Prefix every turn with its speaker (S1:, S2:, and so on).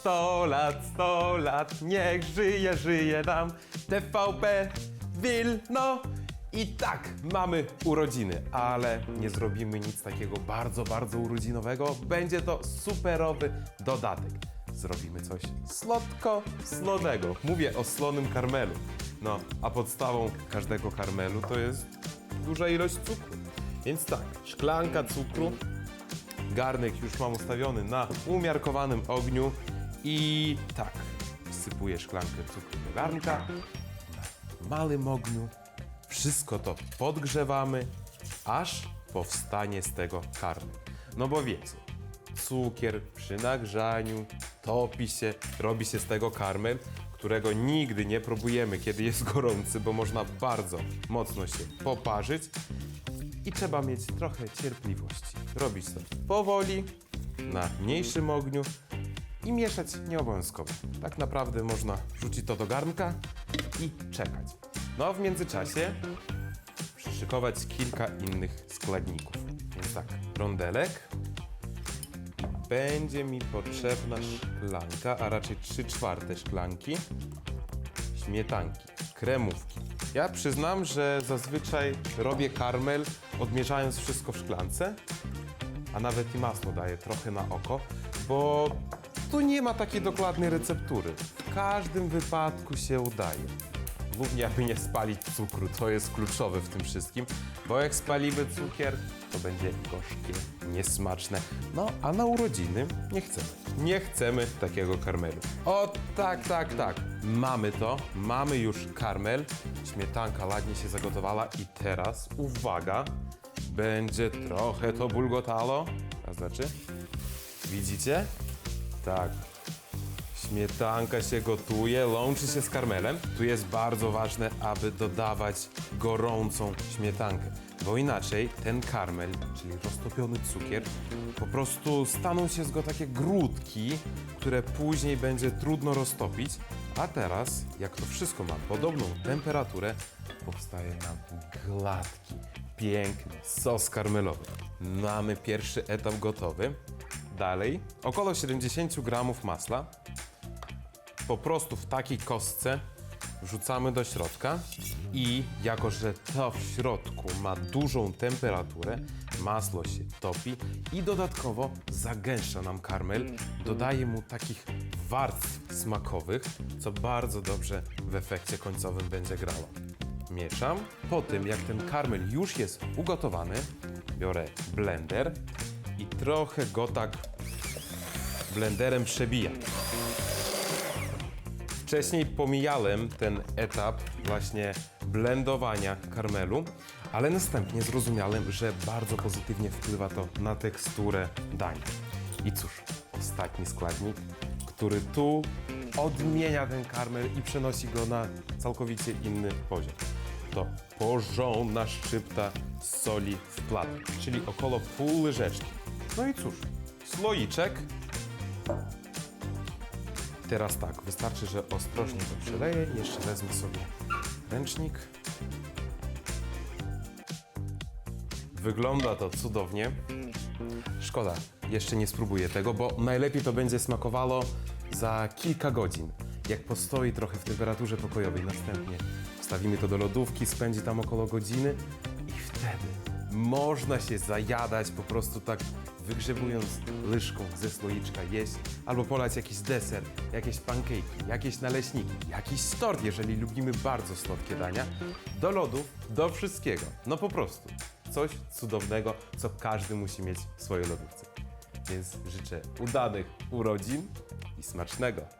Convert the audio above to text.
S1: 100 lat, 100 lat, niech żyje, żyje nam TVP Wilno. I tak, mamy urodziny, ale nie zrobimy nic takiego bardzo, bardzo urodzinowego. Będzie to superowy dodatek. Zrobimy coś słodko-słonego. Mówię o słonym karmelu. No, a podstawą każdego karmelu to jest duża ilość cukru. Więc tak, szklanka cukru, garnek już mam ustawiony na umiarkowanym ogniu i tak, wsypuję szklankę cukru do garnka na małym ogniu. Wszystko to podgrzewamy, aż powstanie z tego karmel. No bo wiecie, cukier przy nagrzaniu topi się, robi się z tego karmel, którego nigdy nie próbujemy, kiedy jest gorący, bo można bardzo mocno się poparzyć i trzeba mieć trochę cierpliwości. Robić to powoli, na mniejszym ogniu i mieszać nieobowiązkowo. Tak naprawdę można wrzucić to do garnka i czekać. No a w międzyczasie przyszykować kilka innych składników. Więc tak, rondelek. Będzie mi potrzebna szklanka, a raczej 3 czwarte szklanki śmietanki, kremówki. Ja przyznam, że zazwyczaj robię karmel odmierzając wszystko w szklance, a nawet i masło daję trochę na oko, bo tu nie ma takiej dokładnej receptury. W każdym wypadku się udaje. Głównie aby nie spalić cukru, to jest kluczowe w tym wszystkim, bo jak spalimy cukier, to będzie gorzkie, niesmaczne. No, a na urodziny nie chcemy. Nie chcemy takiego karmelu. O, tak, tak, tak. Mamy to, mamy już karmel. Śmietanka ładnie się zagotowała i teraz, uwaga, będzie trochę to bulgotało. A znaczy? Widzicie? Tak, Śmietanka się gotuje, łączy się z karmelem. Tu jest bardzo ważne, aby dodawać gorącą śmietankę, bo inaczej ten karmel, czyli roztopiony cukier, po prostu staną się z go takie grudki, które później będzie trudno roztopić. A teraz, jak to wszystko ma podobną temperaturę, powstaje nam gładki, piękny sos karmelowy. Mamy pierwszy etap gotowy. Dalej około 70 gramów masła, po prostu w takiej kostce wrzucamy do środka i jako, że to w środku ma dużą temperaturę, masło się topi i dodatkowo zagęszcza nam karmel, dodaje mu takich warstw smakowych, co bardzo dobrze w efekcie końcowym będzie grało. Mieszam. Po tym, jak ten karmel już jest ugotowany, biorę blender i trochę go tak blenderem przebijam. Wcześniej pomijałem ten etap właśnie blendowania karmelu, ale następnie zrozumiałem, że bardzo pozytywnie wpływa to na teksturę dania. I cóż, ostatni składnik, który tu odmienia ten karmel i przenosi go na całkowicie inny poziom. To porządna szczypta soli w plat, czyli około pół łyżeczki. No i cóż, słoiczek Teraz tak, wystarczy, że ostrożnie to przeleję. Jeszcze wezmę sobie ręcznik. Wygląda to cudownie. Szkoda, jeszcze nie spróbuję tego, bo najlepiej to będzie smakowało za kilka godzin. Jak postoi trochę w temperaturze pokojowej, następnie wstawimy to do lodówki, spędzi tam około godziny i wtedy można się zajadać po prostu tak wygrzebując łyżką ze słoiczka jeść, albo polać jakiś deser, jakieś pankejki, jakieś naleśniki, jakiś tort, jeżeli lubimy bardzo słodkie dania, do lodów, do wszystkiego. No po prostu coś cudownego, co każdy musi mieć w swojej lodówce. Więc życzę udanych urodzin i smacznego.